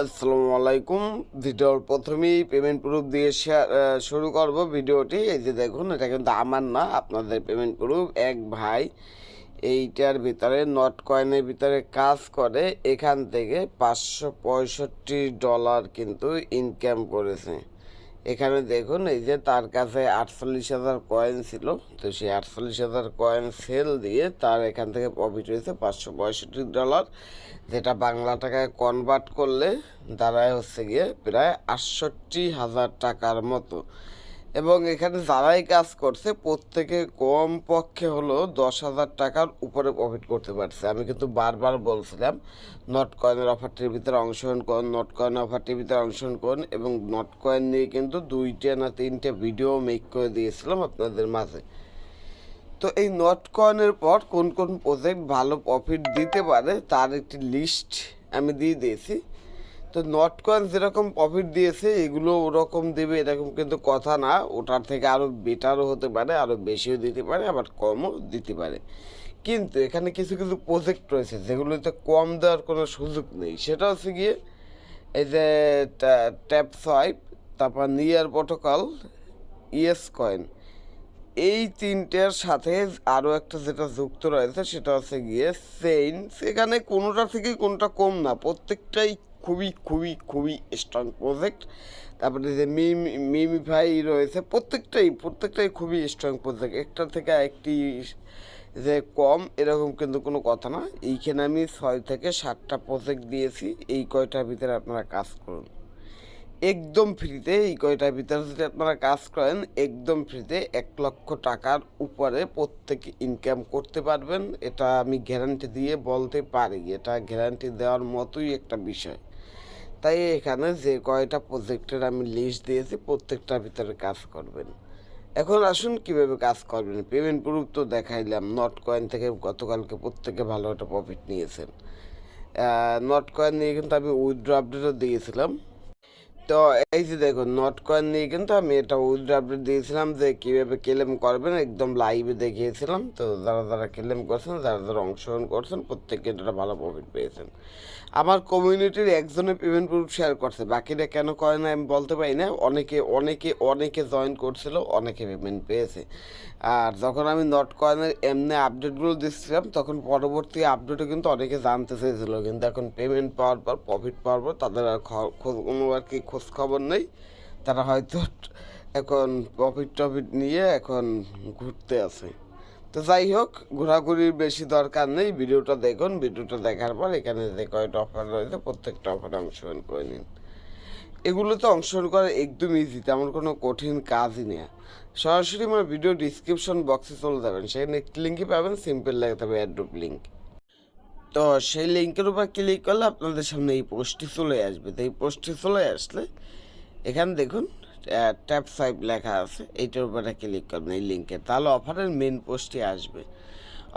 আসসালামু আলাইকুম। ভিডিওর প্রথমেই পেমেন্ট প্রুফ দিয়ে শেয়ার শুরু করব ভিডিওটি। এই যে দেখুন, এটা কিন্তু আমার না, আপনাদের পেমেন্ট প্রুফ এক ভাই এইটার ভিতরে নট কয়েনের ভিতরে কাজ করে, এখান থেকে পাঁচশো পঁয়ষট্টি ডলার কিন্তু ইনকাম করেছে। এখানে দেখুন, এই যে তার কাছে আটচল্লিশ হাজার কয়েন ছিল। তো সেই আটচল্লিশ হাজার কয়েন সেল দিয়ে তার এখান থেকে প্রফিট হয়েছে পাঁচশো পঁয়ষট্টি ডলার যেটা বাংলা টাকায় কনভার্ট করলে দাঁড়ায় হচ্ছে গিয়ে প্রায় আটষট্টি হাজার টাকার মতো। এবং এখানে যারাই কাজ করছে, প্রত্যেকে কম পক্ষে হলো দশ হাজার টাকার উপরে প্রফিট করতে পারছে। আমি কিন্তু বারবার বলছিলাম নট কয়েনের অফারটির ভিতরে অংশগ্রহণ করুন নট কয়েন অফারটির ভিতরে অংশগ্রহণ করুন এবং নট কয়েন নিয়ে কিন্তু দুইটা না তিনটে ভিডিও মেক করে দিয়েছিলাম আপনাদের মাঝে। তো এই নট কয়েনের পর কোন কোন প্রজেক্ট ভালো প্রফিট দিতে পারে তার একটি লিস্ট আমি দিয়ে দিয়েছি। তো নট কয়েন যেরকম প্রফিট দিয়েছে, এগুলো ওরকম দেবে এরকম কিন্তু কথা না। ওটার থেকে আরও বেটারও হতে পারে আরও বেশিও দিতে পারে, আবার কমও দিতে পারে। কিন্তু এখানে কিছু কিছু প্রজেক্ট রয়েছে, যেগুলোতে কম দেওয়ার কোনো সুযোগ নেই। সেটা হচ্ছে গিয়ে এই যে ট্যাপ সোয়াইপ তারপর নিয়ার প্রোটোকল ইএস কয়েন এই তিনটের সাথে আরও একটা যেটা যুক্ত রয়েছে, সেটা হচ্ছে গিয়ে সেইন সেখানে কোনোটা থেকে কোনোটা কম না, প্রত্যেকটাই খুবই খুবই খুবই স্ট্রং প্রজেক্ট তারপরে যে মিম মিমিফাই রয়েছে, প্রত্যেকটাই প্রত্যেকটাই খুবই স্ট্রং প্রজেক্ট একটা থেকে একটি যে কম, এরকম কিন্তু কোনো কথা না। এইখানে আমি ছয় থেকে সাতটা প্রজেক্ট দিয়েছি, এই কয়টার ভিতরে আপনারা কাজ করুন। একদম ফ্রিতে এই কয়টার ভিতরে যদি আপনারা কাজ করেন, একদম ফ্রিতে এক লক্ষ টাকার উপরে প্রত্যেকে ইনকাম করতে পারবেন। এটা আমি গ্যারান্টি দিয়ে বলতে পারি। এটা গ্যারান্টি দেওয়ার মতোই একটা বিষয়। তাই এখানে যে কয়টা প্রজেক্টের আমি লিস্ট দিয়েছি, প্রত্যেকটার ভিতরে কাজ করবেন। এখন আসুন কীভাবে কাজ করবেন। পেমেন্ট প্রুফ তো দেখাইলাম নট কয়েন থেকে গতকালকে প্রত্যেকে ভালো একটা প্রফিট নিয়েছেন। নট কয়েন নিয়ে কিন্তু আমি উইথড্র আপডেটও দিয়েছিলাম। তো এই যে দেখুন নট কয়েন নিয়ে কিন্তু আমি এটা আপডেট দিয়েছিলাম যে কীভাবে ক্লেম করবেন, একদম লাইভে দেখিয়েছিলাম। তো যারা যারা ক্লেম করছেন, যারা যারা অংশগ্রহণ করছেন প্রত্যেকে এটা ভালো প্রফিট পেয়েছেন। আমার কমিউনিটির একজনে পেমেন্ট প্রুফ শেয়ার করছে, বাকিরা কেন করে না আমি বলতে পারি না। অনেকে অনেকে অনেকে জয়েন করছিল, অনেকে পেমেন্ট পেয়েছে। আর যখন আমি নট কয়েনের এমনি আপডেটগুলো দিচ্ছিলাম, তখন পরবর্তী আপডেটও কিন্তু অনেকে জানতে চেয়েছিল। কিন্তু এখন পেমেন্ট পাওয়ার পর প্রফিট পাওয়ার পর তাদের আর কোনো আর কি খোঁজ খবর নেই। তারা হয়তো এখন প্রফিট টফিট নিয়ে এখন ঘুরতে আছে। তো যাই হোক, ঘোরাঘুরির বেশি দরকার নেই। ভিডিওটা দেখুন, ভিডিওটা দেখার পর এখানে যে কয়টা অফার রয়েছে, প্রত্যেকটা অফারে অংশগ্রহণ করে নিন। এগুলোতে অংশগ্রহণ করা একদম ইজি তেমন কোনো কঠিন কাজই নেই। সরাসরি আমার ভিডিও ডিসক্রিপশন বক্সে চলে যাবেন। সেখানে লিঙ্কই পাবেন সিম্পল লাগতে হবে অ্যাড্রপ লিঙ্ক তো সেই লিঙ্কের উপর ক্লিক করলে আপনাদের সামনে এই পোস্টটি চলে আসবে। তো এই পোস্টটি চলে আসলে এখানে দেখুন ট্যাপ ফাইভ লেখা আছে, এইটার উপরে ক্লিক করবেন এই লিঙ্কে। তাহলে অফারের মেন পোস্টে আসবে।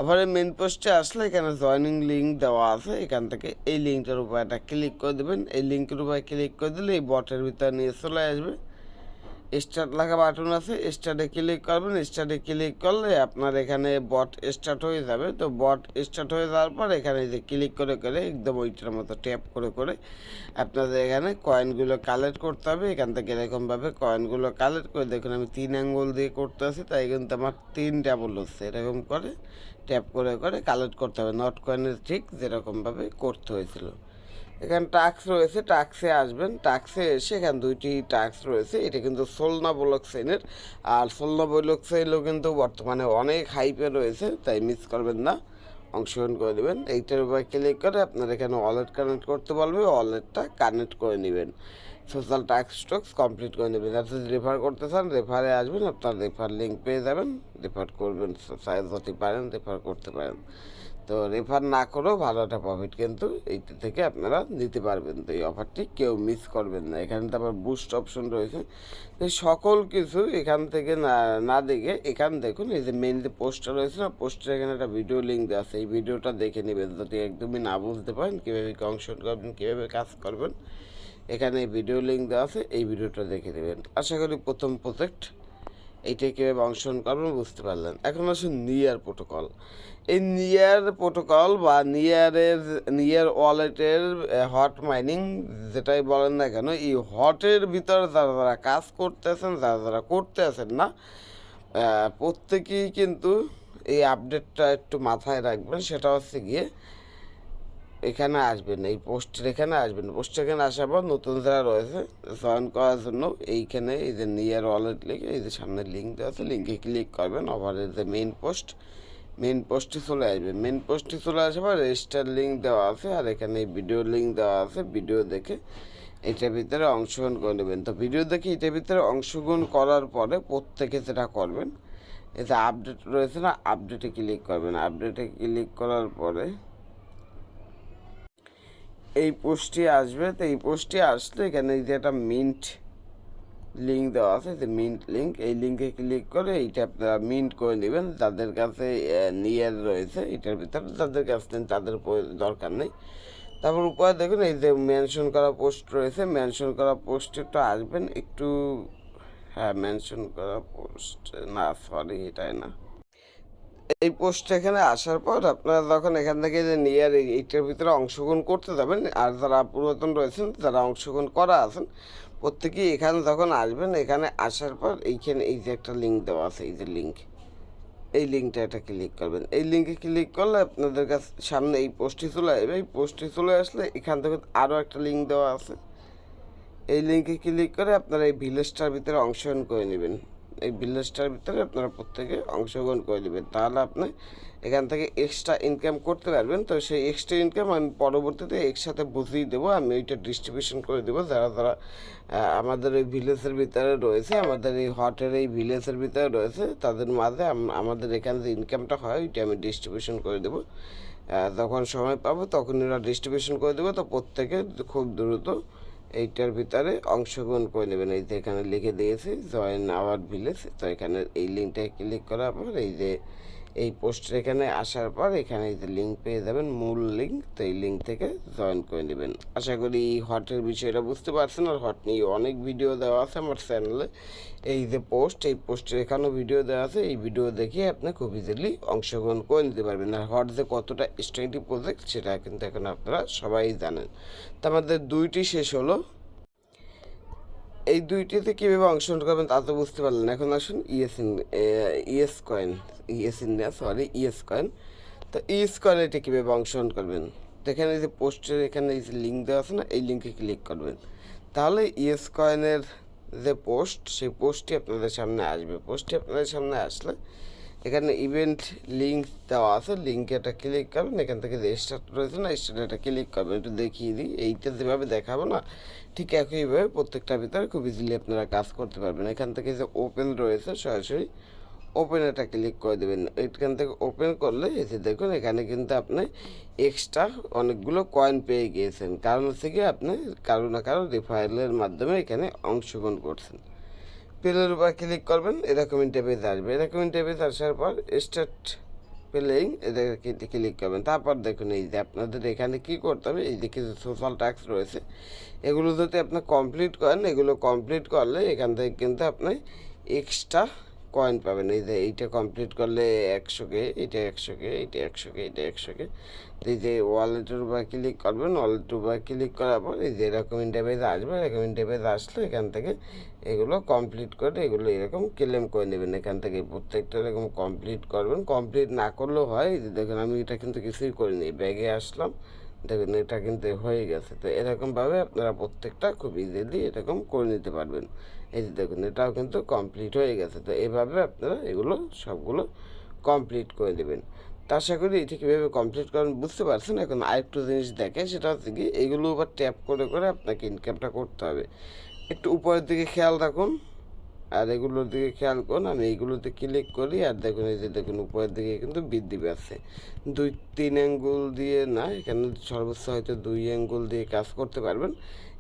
অফারের মেন পোস্টে আসলে এখানে জয়নিং লিঙ্ক দেওয়া আছে, এখান থেকে এই লিঙ্কটার উপর একটা ক্লিক করে দেবেন। এই লিঙ্কের উপরে ক্লিক করে দিলে এই বটের ভিতরে নিয়ে চলে আসবে। স্টার্ট লেখা বাটন আছে স্টার্টে ক্লিক করবেন স্টার্টে ক্লিক করলে আপনার এখানে বট স্টার্ট হয়ে যাবে। তো বট স্টার্ট হয়ে যাওয়ার পর এখানে যে ক্লিক করে করে একদম ওইটার মতো ট্যাপ করে করে আপনাদের এখানে কয়েনগুলো কালেক্ট করতে হবে। এখান থেকে এরকমভাবে কয়েনগুলো কালেক্ট করে দেখুন, আমি তিন আঙ্গুল দিয়ে করতে আছি, তাই কিন্তু আমার তিন ডাবল হচ্ছে। এরকম করে ট্যাপ করে করে কালেক্ট করতে হবে। নট কয়েনের ঠিক যেরকমভাবে করতে হয়েছিল। এখানে টাক্স রয়েছে টাক্সে আসবেন টাক্সে এসে এখানে দুইটি টাক্স রয়েছে, এটা কিন্তু সোলনা ব্লক চেইনের আর সোলনা ব্লক চেইনও কিন্তু বর্তমানে অনেক হাইপে রয়েছে, তাই মিস করবেন না, অংশগ্রহণ করে নেবেন। এইটার উপরে ক্লিক করে আপনার এখানে ওয়ালেট কানেক্ট করতে বলবে ওয়ালেটটা কানেক্ট করে নেবেন। সোশ্যাল টাক্স স্টক্স কমপ্লিট করে নেবেন। আর যদি রেফার করতে চান রেফারে আসবেন, আপনার রেফার লিঙ্ক পেয়ে যাবেন রেফার করবেন সাইজ হতে পারেন রেফার করতে পারেন। তো রেফার না করেও ভালো একটা প্রফিট কিন্তু এইটা থেকে আপনারা নিতে পারবেন। তো এই অফারটি কেউ মিস করবেন না। এখানে তো আবার বুস্ট অপশন রয়েছে। তো সকল কিছু এখান থেকে না না দেখে এখান দেখুন, এই যে মেন যে পোস্টার রয়েছে না পোস্টার এখানে একটা ভিডিও লিঙ্ক দেওয়া আছে। এই ভিডিওটা দেখে নেবেন যদি একদমই না বুঝতে পারেন কীভাবে অংশগ্রহণ করবেন, কীভাবে কাজ করবেন, এখানে ভিডিও লিঙ্ক দেওয়া আছে। এই ভিডিওটা দেখে নেবেন। আশা করি প্রথম প্রজেক্ট এইটা কীভাবে অংশগ্রহণ করবেন বুঝতে পারলেন। এখন আসুন নিয়ার প্রোটোকল এই নিয়ার প্রোটোকল বা নিয়ারের নিয়ার ওয়ালেটের হট মাইনিং যেটাই বলেন না কেন, এই হটের ভিতরে যারা যারা কাজ করতেছেন, যারা যারা করতে আছেন না প্রত্যেকেই কিন্তু এই আপডেটটা একটু মাথায় রাখবেন। সেটা হচ্ছে গিয়ে এখানে আসবেন এই পোস্টের এখানে আসবেন পোস্ট এখানে আসার পর নতুন যারা রয়েছে জয়েন করার জন্য এইখানে এই যে নিয়ার ওয়ালেট লিখে এই যে সামনে লিঙ্ক দেওয়া আছে লিঙ্কে ক্লিক করবেন ওভারের যে মেইন পোস্ট মেইন পোস্টে চলে আসবে। মেইন পোস্টে চলে আসার পর রেজিস্টার লিঙ্ক দেওয়া আছে, আর এখানে ভিডিও লিঙ্ক দেওয়া আছে ভিডিও দেখে এটার ভিতরে অংশগ্রহণ করে নেবেন। তো ভিডিও দেখে এটার ভিতরে অংশগ্রহণ করার পরে প্রত্যেকে যেটা করবেন এতে আপডেট রয়েছে না আপডেটে ক্লিক করবেন। আপডেটে ক্লিক করার পরে এই পোস্টটি আসবে, তো এই পোস্টটি আসলে এখানে যে একটা মিন্ট লিঙ্ক দেওয়া আছে, যে মিন্ট লিঙ্ক এই লিঙ্কে ক্লিক করে এইটা আপনারা মিন্ট করে নেবেন, তাদের কাছে নিয়ার রয়েছে, এটার ভিতরে তাদের কাছে নেই তাদের দরকার নেই। তারপর উপরে দেখুন, এই যে মেনশন করা পোস্ট রয়েছে মেনশন করা পোস্টে একটু আসবেন, একটু হ্যাঁ মেনশন করা পোস্ট না সরি এটাই না। এই পোস্ট এখানে আসার পর আপনারা যখন এখান থেকে যে নিয়ার এইটার ভিতরে অংশগ্রহণ করতে যাবেন, আর যারা পুরাতন রয়েছেন, যারা অংশগ্রহণ করা আছেন, প্রত্যেকেই এখানে যখন আসবেন, এখানে আসার পর এইখানে এই যে একটা লিঙ্ক দেওয়া আছে, এই যে লিঙ্ক এই লিঙ্কটা এটা ক্লিক করবেন। এই লিঙ্কে ক্লিক করলে আপনাদের কাছে, সামনে এই পোস্টটি চলে আসবে। এই পোস্টটি চলে আসলে এখান থেকে আরও একটা লিঙ্ক দেওয়া আছে। এই লিঙ্কে ক্লিক করে আপনারা এই ভিলেজটার ভিতরে অংশগ্রহণ করে নেবেন। এই ভিলেজটার ভিতরে আপনারা প্রত্যেকে অংশগ্রহণ করে নেবেন। তাহলে আপনি এখান থেকে এক্সট্রা ইনকাম করতে পারবেন। তো সেই এক্সট্রা ইনকাম আমি পরবর্তীতে একসাথে বুঝিয়ে দেবো। আমি ওইটা ডিস্ট্রিবিউশন করে দেবো। যারা যারা আমাদের এই ভিলেজের ভিতরে রয়েছে, আমাদের এই হটের এই ভিলেজের ভিতরে রয়েছে, তাদের মাঝে আমাদের এখানে যে ইনকামটা হয়, ওইটা আমি ডিস্ট্রিবিউশন করে দেবো। যখন সময় পাবো, তখন এরা ডিস্ট্রিবিউশন করে দেবো। তো প্রত্যেকে খুব দ্রুত এইটার ভিতরে অংশগ্রহণ করে নেবেন। এই যে এখানে লিখে দিয়েছি, জয়েন আওয়ার ভিলেজ, তো এখানে এই লিঙ্কটায় ক্লিক করার পর এই যে এই পোস্টের এখানে আসার পর এখানে যে লিঙ্ক পেয়ে যাবেন, মূল লিঙ্ক তো এই লিঙ্ক থেকে জয়েন করে নেবেন। আশা করি হটের বিষয়টা বুঝতে পারছেন, আর হট নিয়ে অনেক ভিডিও দেওয়া আছে আমার চ্যানেলে এই যে পোস্ট এই পোস্টের এখানেও ভিডিও দেওয়া আছে, এই ভিডিও দেখে আপনি খুব ইজিলি অংশগ্রহণ করে নিতে পারবেন। আর হট যে কতটা স্ট্রেংটি প্রজেক্ট সেটা কিন্তু এখন আপনারা সবাই জানেন। তো আমাদের দুইটি শেষ হলো। এই দুইটিতে কীভাবে অংশগ্রহণ করবেন তা তো বুঝতে পারলেন। এখন আসুন ES ES coin, ES India, sorry, ES coin. তো ইএস কয়েন এটি কীভাবে অংশগ্রহণ করবেন? তো এখানে যে পোস্টের এখানে এই যে লিঙ্ক দেওয়া আছে না, এই লিঙ্কে ক্লিক করবেন। তাহলে ইএস কয়েনের যে পোস্ট, সেই পোস্টটি আপনাদের সামনে আসবে। পোস্টটি আপনাদের সামনে আসলে এখানে ইভেন্ট লিঙ্ক দেওয়া আছে লিঙ্কে এটা ক্লিক করবেন, এখান থেকে স্টার্ট রয়েছে না এটা ক্লিক করবেন, একটু দেখিয়ে দিই, এইটা যেভাবে দেখাবো না, ঠিক একইভাবে প্রত্যেকটা ভিতরে খুব ইজিলি আপনারা কাজ করতে পারবেন। এখান থেকে যে ওপেন রয়েছে সরাসরি ওপেন এটা ক্লিক করে দেবেন। এখান থেকে ওপেন করলে এসে দেখুন, এখানে কিন্তু আপনি এক্সট্রা অনেকগুলো কয়েন পেয়ে গিয়েছেন। কারণ হচ্ছে কি আপনি কারও না কারও রিফাইলের মাধ্যমে এখানে অংশগ্রহণ করছেন। প্লের উপর ক্লিক করবেন, এরকম ইন্টারভিউতে আসবে। এরকম ইন্টারভিউতে আসার পর স্টার্ট প্লেইং এদেরকে ক্লিক করবেন। তারপর দেখুন এই যে আপনাদের এখানে কী করতে হবে, এই যে কিছু সোশ্যাল ট্যাক্স রয়েছে, এগুলো যদি আপনি কমপ্লিট করেন, এগুলো কমপ্লিট করলে এখান থেকে কিন্তু আপনি এক্সট্রা কয়েন পাবেন। এই যে এইটা কমপ্লিট করলে একশো কে এটা একশো কে এটা একশো কে এটা একশো কে এই যে ওয়ালেটের উপর ক্লিক করবেন ওয়ালেটের উপর ক্লিক করার পর এই যে এরকম ইন্টারভেজ আসবে এরকম ইন্টারভেজ আসলে এখান থেকে এগুলো কমপ্লিট করে এগুলো এরকম ক্লেম করে নেবেন। এখান থেকে প্রত্যেকটা এরকম কমপ্লিট করবেন। কমপ্লিট না করলেও হয় দেখুন আমি এটা কিন্তু কিছুই করিনি ব্যাগে আসলাম, দেখুন এটা কিন্তু হয়ে গেছে। তো এরকমভাবে আপনারা প্রত্যেকটা খুব ইজিলি এরকম করে নিতে পারবেন। এই যে দেখুন, এটাও কিন্তু কমপ্লিট হয়ে গেছে। তো এভাবে আপনারা এগুলো সবগুলো কমপ্লিট করে দেবেন। তা আশা করি এটা কীভাবে কমপ্লিট করেন বুঝতে পারছেন। এখন আরেকটু জিনিস দেখে সেটা হচ্ছে কি, এগুলো আবার ট্যাপ করে করে আপনাকে ইনকামটা করতে হবে। একটু উপরের দিকে খেয়াল রাখুন, আর এগুলোর দিকে খেয়াল করুন। আমি এইগুলোতে ক্লিক করি, আর দেখুন, এই যে দেখুন, উপরের দিকে কিন্তু বৃদ্ধি পাচ্ছে। দুই, তিন অ্যাঙ্গুল দিয়ে না, এখানে সর্বোচ্চ হয়তো দুই অ্যাঙ্গুল দিয়ে কাজ করতে পারবেন।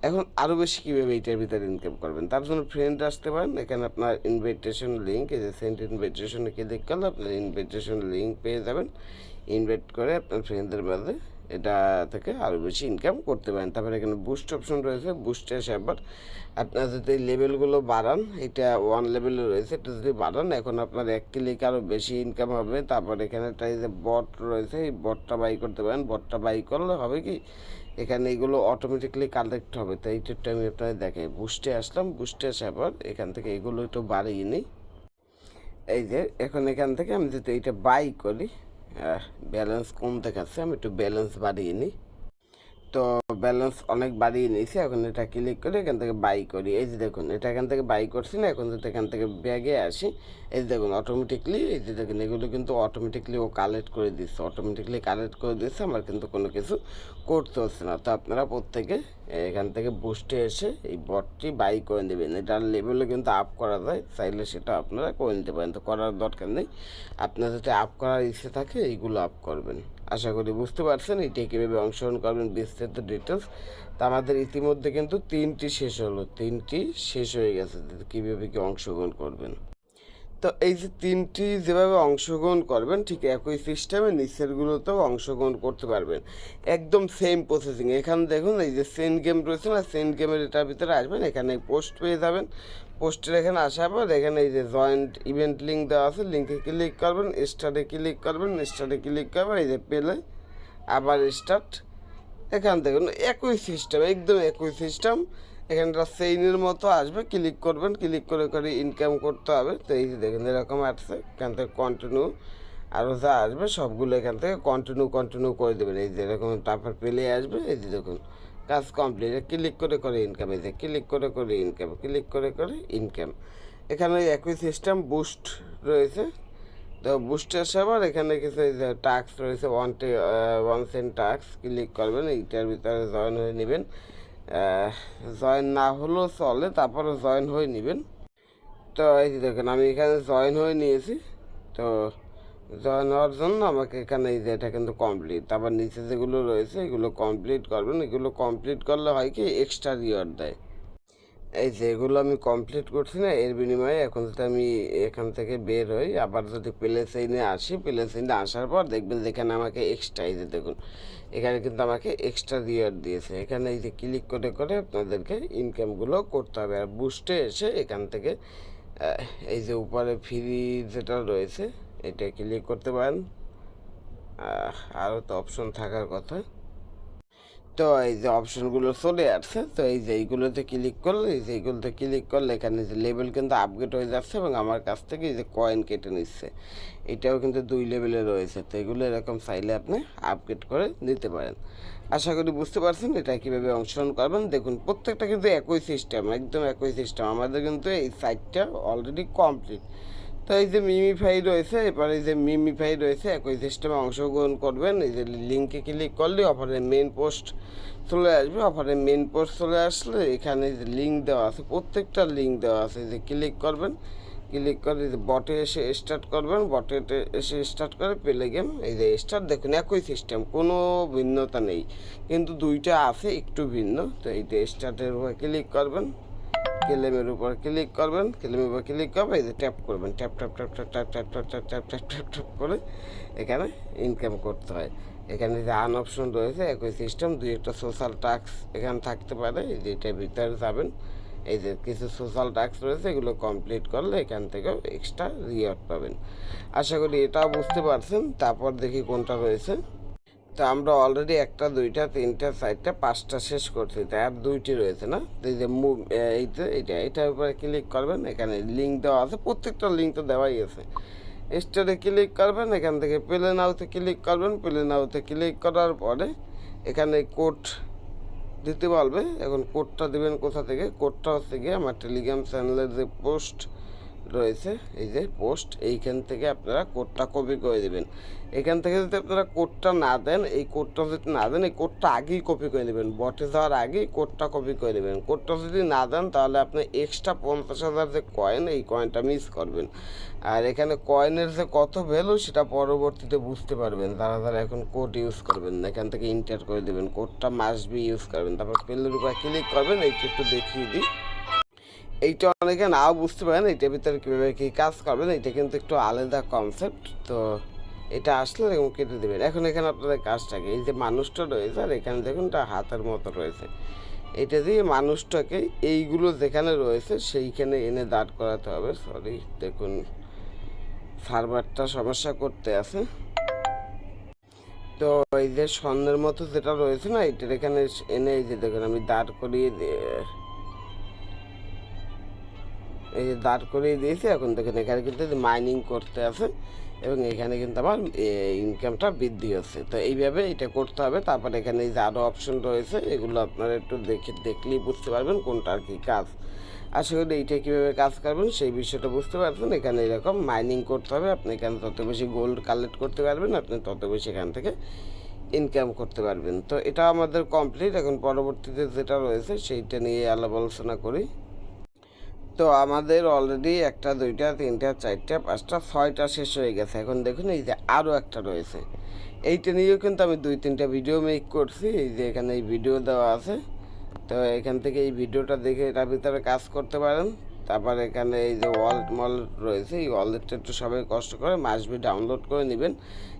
এখন আরও বেশি কীভাবে এইটার ভিতরে ইনকাম করবেন? তার জন্য ফ্রেন্ড আসতে পারেন। এখানে আপনার ইনভাইটেশন লিঙ্ক এই যে সেন্ট ইনভাইটেশনে ক্লিক করলে আপনার ইনভাইটেশন লিঙ্ক পেয়ে যাবেন। ইনভাইট করে আপনার ফ্রেন্ডদের মাঝে এটা থেকে আরও বেশি ইনকাম করতে পারেন। তারপরে এখানে বুস্ট অপশন রয়েছে। বুস্টে এসে আবার আপনার যদি লেভেলগুলো বাড়ান, এটা ওয়ান লেভেলে রয়েছে, এটা যদি বাড়ান, এখন আপনার এক ক্লিক আরও বেশি ইনকাম হবে। তারপর এখানে একটা যে বট রয়েছে, এই বটটা বাই করতে পারেন। বটটা বাই করলে হবে কি? এখানে এগুলো অটোমেটিকলি কালেক্ট হবে। তো একটু আমি আপনাদের দেখাই বুস্টে আসলাম বুস্টে আসে আবার এখান থেকে এগুলো একটু বাড়িয়ে নিই। এই যে, এখন এখান থেকে আমি যদি এইটা বাই করি ব্যালেন্স কম দেখাচ্ছে আমি একটু ব্যালেন্স বাড়িয়ে নিই। তো ব্যালেন্স অনেক বাড়িয়ে নিয়েছি, এখন এটা ক্লিক করে এখান থেকে বাই করি। এই যে দেখুন, এটা এখান থেকে বাই করছি না, এখন যদি এখান থেকে ব্যাগে আসি। এই যে দেখুন অটোমেটিকলি এই যে দেখুন, এগুলো কিন্তু অটোমেটিকলি ও কালেক্ট করে দিচ্ছে। অটোমেটিকলি কালেক্ট করে দিচ্ছে, আমার কিন্তু কোনো কিছু করতে হচ্ছে না। তো আপনারা প্রত্যেকে এখান থেকে বুস্টে এসে এই বটটি বাই করে নেবেন। এটার লেভেলে কিন্তু আপ করা যায়, চাইলে সেটা আপনারা করে নিতে পারেন। তো করার দরকার নেই। আপনার যদি আপ করার ইচ্ছে থাকে, এইগুলো আপ করবেন। আশা করি বুঝতে পারছেন, এটি কীভাবে অংশগ্রহণ করবেন বিস্তারিত ডিটেলস তা আমাদের ইতিমধ্যে কিন্তু তিনটি শেষ হলো, তিনটি শেষ হয়ে গেছে, কীভাবে কি অংশগ্রহণ করবেন। তো এই যে তিনটি যেভাবে অংশগ্রহণ করবেন, ঠিক একই সিস্টেমে নিচেরগুলোতেও অংশগ্রহণ করতে পারবেন। একদম সেম প্রসেসিং এখানে দেখুন, এই যে সেন্ট গেম রয়েছে না সেন্ট গেমের এটার ভিতরে আসবেন, এখানে পোস্ট পেয়ে যাবেন। পোস্টের এখানে আসার পর এখানে এই যে জয়েন্ট ইভেন্ট লিঙ্ক দেওয়া আছে লিঙ্কে ক্লিক করবেন স্টার্টে ক্লিক করবেন স্টার্টে ক্লিক করবেন, এই যে পেলে আবার স্টার্ট এখান থেকে একই সিস্টেম একদম একই সিস্টেম এখানটা সেইনের মতো আসবে ক্লিক করবেন ক্লিক করে করে ইনকাম করতে হবে। তো এই যে দেখেন এরকম আসছে, এখান থেকে কন্টিনিউ আরও যা আসবে, সবগুলো এখান থেকে কন্টিনিউ কন্টিনিউ করে দেবেন। এই যে এরকম তারপর পেলে আসবে, এই যে দেখুন। কাজ কমপ্লিট ক্লিক করে করে ইনকাম যে ক্লিক করে করে ইনকাম ক্লিক করে করে ইনকাম এখানে একই সিস্টেম বুস্ট রয়েছে। তো বুস্টের সবার এখানে কিছু টাস্ক রয়েছে ওয়ান টে ওয়ান সেন্ট টাস্ক ক্লিক করবেন, এইটার ভিতরে জয়েন হয়ে নেবেন। জয়েন না হলেও চলে, তারপরে জয়েন হয়ে নেবেন। তো এই দেখেন, আমি এখানে জয়েন হয়ে নিয়েছি। তো জয়েন হওয়ার জন্য আমাকে এখানে এই যে এটা কিন্তু কমপ্লিট তারপর নিচে যেগুলো রয়েছে, এগুলো কমপ্লিট করবেন। এগুলো কমপ্লিট করলে হয় কি এক্সট্রা রিওয়ার্ড দেয়। এই যে এগুলো আমি কমপ্লিট করছি না, এর বিনিময়ে এখন যদি আমি এখান থেকে বের হই, আবার যদি প্লে সাইনে আসি প্লে সাইনে আসার পর দেখবেন যেখানে আমাকে এক্সট্রা এই যে দেখুন, এখানে কিন্তু আমাকে এক্সট্রা রিওয়ার্ড দিয়েছে। এখানে এই যে ক্লিক করে করে আপনাদেরকে ইনকামগুলো করতে হবে। আর বুস্টে এসে এখান থেকে এই যে উপরে ফ্রি যেটা রয়েছে এটা ক্লিক করতে পারেন। আরও তো অপশন থাকার কথা। তো এই যে অপশনগুলো চলে আসছে, তো এই যে এইগুলোতে ক্লিক করলে, এই যে এইগুলোতে ক্লিক করলে এখানে যে লেভেল কিন্তু আপগ্রেড হয়ে যাচ্ছে এবং আমার কাছ থেকে এই যে কয়েন কেটে নিচ্ছে। এটাও কিন্তু দুই লেভেলে রয়েছে, তো এগুলো এরকম চাইলে আপনি আপগ্রেড করে নিতে পারেন। আশা করি বুঝতে পারছেন এটা কীভাবে অংশগ্রহণ করবেন। দেখুন, প্রত্যেকটা কিন্তু একই সিস্টেম একদম একই সিস্টেম আমাদের কিন্তু এই সাইটটা অলরেডি কমপ্লিট তো এই যে মিমিফাই রয়েছে এরপরে এই যে মিমিফাই রয়েছে, একই সিস্টেমে অংশগ্রহণ করবেন। এই যে লিঙ্কে ক্লিক করলে অফারের মেন পোস্ট চলে আসবে। অফারের মেন পোস্ট চলে আসলে এখানে যে লিঙ্ক দেওয়া আছে, প্রত্যেকটা লিঙ্ক দেওয়া আছে যে ক্লিক করবেন। ক্লিক করে যে বটে এসে স্টার্ট করবেন। বটে এসে স্টার্ট করে পেলে গেম, এই যে স্টার্ট দেখুন, একই সিস্টেম কোনো ভিন্নতা নেই। কিন্তু দুইটা আছে, একটু ভিন্ন। তো এইটা স্টার্টের উপর ক্লিক করবেন। ক্লেমের উপর ক্লিক করবেন ক্লেমের উপর ক্লিক করবেন এই যে ট্যাপ করবেন tap tap tap tap tap tap tap tap tap tap tap tap করে এখানে ইনকাম করতে হয় এখানে যে আন অপশন রয়েছে একই সিস্টেম দুই একটা সোশ্যাল টাস্ক এখানে থাকতে পারে এই যে এটার ভিতরে যাবেন এই যে কিছু সোশ্যাল টাস্ক রয়েছে এগুলো কমপ্লিট করলে এখান থেকেও এক্সট্রা রিওয়ার্ড পাবেন আশা করি এটাও বুঝতে পারছেন তারপর দেখি কোনটা রয়েছে তো আমরা অলরেডি একটা, দুইটা, তিনটা, চারটা, পাঁচটা শেষ করছি। তাই আর দুইটি রয়েছে না? এই যে মুভ এইটা এইটা এটার উপরে ক্লিক করবেন, এখানে লিঙ্ক দেওয়া আছে। প্রত্যেকটা লিঙ্ক তো দেওয়াই আছে। স্টারে ক্লিক করবেন, এখান থেকে প্লে নাওতে ক্লিক করবেন। প্লে নাওতে ক্লিক করার পরে এখানে কোড দিতে পারবে এখন কোডটা দেবেন কোথা থেকে? কোডটা হচ্ছে গিয়ে আমার টেলিগ্রাম চ্যানেলের যে পোস্ট রয়েছে, এই যে পোস্ট এইখান থেকে আপনারা কোডটা কপি করে দেবেন। এখান থেকে যদি আপনারা কোডটা না দেন, এই কোডটা যদি না দেন, এই কোডটা আগেই কপি করে নেবেন বটে যাওয়ার আগেই কোডটা কপি করে নেবেন কোডটা যদি না দেন, তাহলে আপনি এক্সট্রা পঞ্চাশ হাজার যে কয়েন এই কয়েনটা মিস করবেন। আর এখানে কয়েনের যে কত ভ্যালু সেটা পরবর্তীতে বুঝতে পারবেন। যারা যারা এখন কোড ইউজ করবেন এখান থেকে ইন্টার করে দেবেন। কোডটা মাস্ট বি ইউজ করবেন। তারপর পেলের উপর ক্লিক করবেন, এইটা একটু দেখিয়ে দিই। এইটা অনেকে নাও বুঝতে পারেন এইটার ভিতরে কীভাবে কী কাজ করবেন এটা কিন্তু একটু আলাদা কনসেপ্ট তো এটা আসলে এরকম কেটে দেবেন। এখন এখানে আপনাদের কাজটাকে এই যে মানুষটা রয়েছে, আর এখানে দেখুন এটা হাতের মতো রয়েছে। এটা দিয়ে মানুষটাকে এইগুলো যেখানে রয়েছে, সেইখানে এনে দাঁড় করাতে হবে। সরি দেখুন, সার্ভারটা সমস্যা করতে আছে। তো এই যে স্বর্ণের মতো যেটা রয়েছে না এটার এখানে এনে এই যে দেখুন, আমি দাঁড় করিয়ে দিয়ে এই যে দাঁড় করিয়ে দিয়েছি, এখন দেখুন এখানে কিন্তু মাইনিং করতে আছে এবং এখানে কিন্তু আমার ইনকামটা বৃদ্ধি হচ্ছে। তো এইভাবে এটা করতে হবে। তারপর এখানে এই যে আরও অপশন রয়েছে, এগুলো আপনারা একটু দেখে, দেখলেই বুঝতে পারবেন কোনটা আর কি কাজ। আশা করি এইটা কীভাবে কাজ করবেন সেই বিষয়টা বুঝতে পারছেন। এখানে এরকম মাইনিং করতে হবে। আপনি এখানে তত বেশি গোল্ড কালেক্ট করতে পারবেন, আপনি তত বেশি এখান থেকে ইনকাম করতে পারবেন। তো এটা আমাদের কমপ্লিট এখন পরবর্তীতে যেটা রয়েছে, সেইটা নিয়ে আলাপ আলোচনা করি। তো আমাদের অলরেডি একটা, দুইটা, তিনটা, চারটা, পাঁচটা, ছয়টা শেষ হয়ে গেছে। এখন দেখুন এই যে আরও একটা রয়েছে। এইটা নিয়েও কিন্তু আমি দুই, তিনটা ভিডিও মেক করছি। এই যে এখানে এই ভিডিও দেওয়া আছে। তো এখান থেকে এই ভিডিওটা দেখে এটার ভিতরে কাজ করতে পারেন। তারপর এখানে এই যে ওয়ালেট মলেট রয়েছে, এই ওয়ালেটটা একটু সবাই কষ্ট করে মাসবি ডাউনলোড করে নেবেন।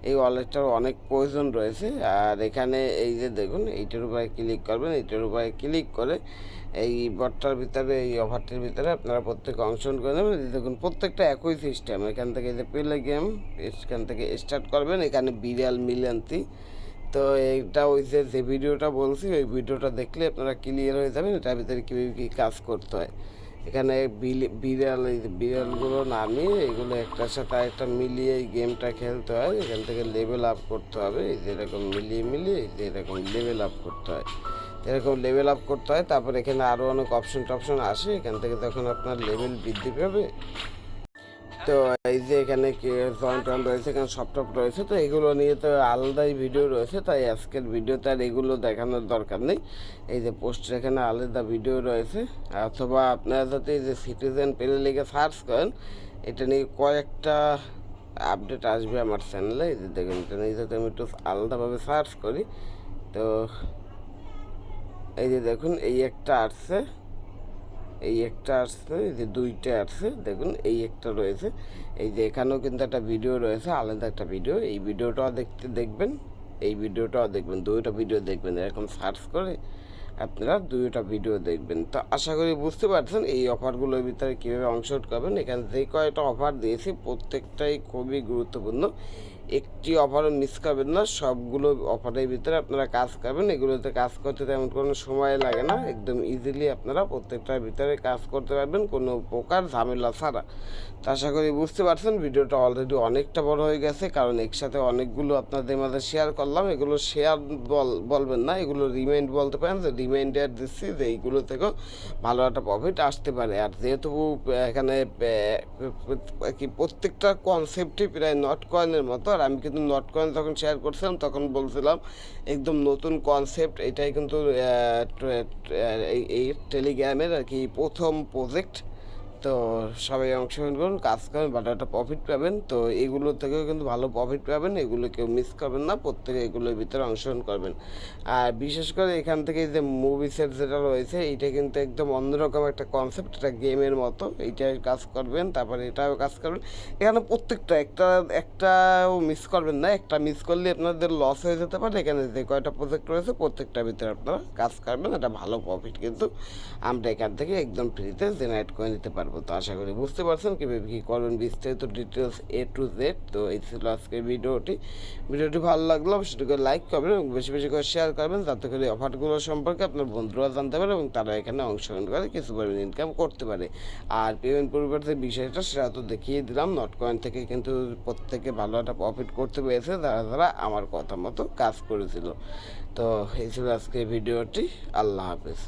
এই ওয়ালেটটার অনেক প্রয়োজন রয়েছে। আর এখানে এই যে দেখুন, এইটার উপরে ক্লিক করবেন। এইটার উপরে ক্লিক করে এই বটটার ভিতরে, এই অফারটির ভিতরে আপনারা প্রত্যেকে অংশগ্রহণ করে নেবেন। দেখুন, প্রত্যেকটা একই সিস্টেম এখান থেকে যে পেলে গেম এখান থেকে স্টার্ট করবেন। এখানে বিড়াল মিলিয়ন্তি তো এইটা ওই যে যে ভিডিওটা বলছি, ওই ভিডিওটা দেখলে আপনারা ক্লিয়ার হয়ে যাবেন এটার ভিতরে কীভাবে কী কাজ করতে হয়। এখানে বিড়াল, এই বিড়ালগুলো নামিয়ে এগুলো একটার সাথে একটা মিলিয়ে এই গেমটা খেলতে হয়। এখান থেকে লেভেল আপ করতে হবে। এই যে এরকম মিলিয়ে মিলিয়ে এই যে এরকম লেভেল আপ করতে হয়। এরকম লেভেল আপ করতে হয়, তারপর এখানে আরও অনেক অপশন টপশন আসে, এখান থেকে তখন আপনার লেভেল বৃদ্ধি পাবে। তো এই যে এখানে জয়েন্ট টয়েন্ট রয়েছে, এখানে সব টপ রয়েছে, তো এগুলো নিয়ে তো আলাদাই ভিডিও রয়েছে, তাই আজকের ভিডিওতে আর এগুলো দেখানোর দরকার নেই। এই যে পোস্টের এখানে আলাদা ভিডিও রয়েছে, অথবা আপনারা যদি এই যে সিটিজেন পেলে লিখে সার্চ করেন, এটা নিয়ে কয়েকটা আপডেট আসবে আমার চ্যানেলে এই যে দেখুন, এটা নিয়ে যদি আমি একটু আলাদাভাবে সার্চ করি, তো এই যে দেখুন, এই একটা আসছে, এই একটা আসছে, এই যে দুইটা আসছে, দেখুন, এই একটা রয়েছে। এই যে এখানেও কিন্তু একটা ভিডিও রয়েছে, আলাদা একটা ভিডিও এই ভিডিওটাও দেখতে দেখবেন, এই ভিডিওটাও দেখবেন, দুইটা ভিডিও দেখবেন। এরকম সার্চ করে আপনারা দুইটা ভিডিও দেখবেন। তো আশা করি বুঝতে পারছেন এই অফারগুলোর ভিতরে কীভাবে অংশগ্রহণ করবেন। এখানে যে কয়েকটা অফার দিয়েছি, প্রত্যেকটাই খুবই গুরুত্বপূর্ণ। একটি অফারও মিস করবেন না, সবগুলো অফারের ভিতরে আপনারা কাজ করবেন, এগুলোতে কাজ করতে তেমন কোনো সময় লাগে না, একদম ইজিলি আপনারা প্রত্যেকটার ভিতরে কাজ করতে পারবেন, কোনো প্রকার ঝামেলা ছাড়া। তো আশা করি বুঝতে পারছেন, ভিডিওটা অলরেডি অনেকটা বড় হয়ে গেছে, কারণ একসাথে অনেকগুলো আপনাদের মাঝে শেয়ার করলাম, এগুলো শেয়ার বল, বলবেন না, এগুলো রিমাইন্ড বলতে পারেন যে রিমাইন্ডার দিচ্ছি যে এইগুলো থেকেও ভালো একটা প্রফিট আসতে পারে। আর যেহেতু এখানে কি প্রত্যেকটা কনসেপ্টই প্রায় নট কয়েনের মতো আমি কিন্তু নট কয়েন যখন শেয়ার করছিলাম, তখন বলছিলাম, একদম নতুন কনসেপ্ট এটাই কিন্তু এই টেলিগ্রামের আর কি প্রথম প্রজেক্ট তো সবাই অংশগ্রহণ করুন, কাজ করেন বাট একটা প্রফিট পাবেন। তো এগুলো থেকেও কিন্তু ভালো প্রফিট পাবেন, এগুলো কেউ মিস করবেন না, প্রত্যেকে এগুলোর ভিতরে অংশগ্রহণ করবেন। আর বিশেষ করে এখান থেকে যে মুভি সেট যেটা রয়েছে এইটা কিন্তু একদম অন্যরকম একটা কনসেপ্ট এটা গেমের মতো। এইটাই কাজ করবেন, তারপরে এটাও কাজ করবেন। এখানে প্রত্যেকটা, একটা, একটাও মিস করবেন না, একটা মিস করলে আপনাদের লস হয়ে যেতে পারে। এখানে যে কয়টা প্রজেক্ট রয়েছে, প্রত্যেকটার ভিতরে আপনারা কাজ করবেন, এটা ভালো প্রফিট কিন্তু আমরা এখান থেকে একদম ফ্রিতে জেনারেট করে নিতে পারব। পারব তো আশা করি বুঝতে পারছেন কীভাবে কী করবেন বিস্তারিত ডিটেলস এ টু জেড তো এই ছিল আজকের ভিডিওটি। ভিডিওটি ভালো লাগল সেটাকে লাইক করবেন এবং বেশি বেশি করে শেয়ার করবেন যাতে করে অফারগুলো সম্পর্কে আপনার বন্ধুরা জানতে পারে এবং তারা এখানে অংশগ্রহণ করে কিছু পরিমাণ ইনকাম করতে পারে। আর পেমেন্ট পরিবর্তে বিষয়টা সেটা তো দেখিয়ে দিলাম। নট কয়েন থেকে কিন্তু প্রত্যেকে ভালো একটা প্রফিট করতে পেরেছে যারা যারা আমার কথা মতো কাজ করেছিল। তো এই ছিল আজকে ভিডিওটি। আল্লাহ হাফেজ।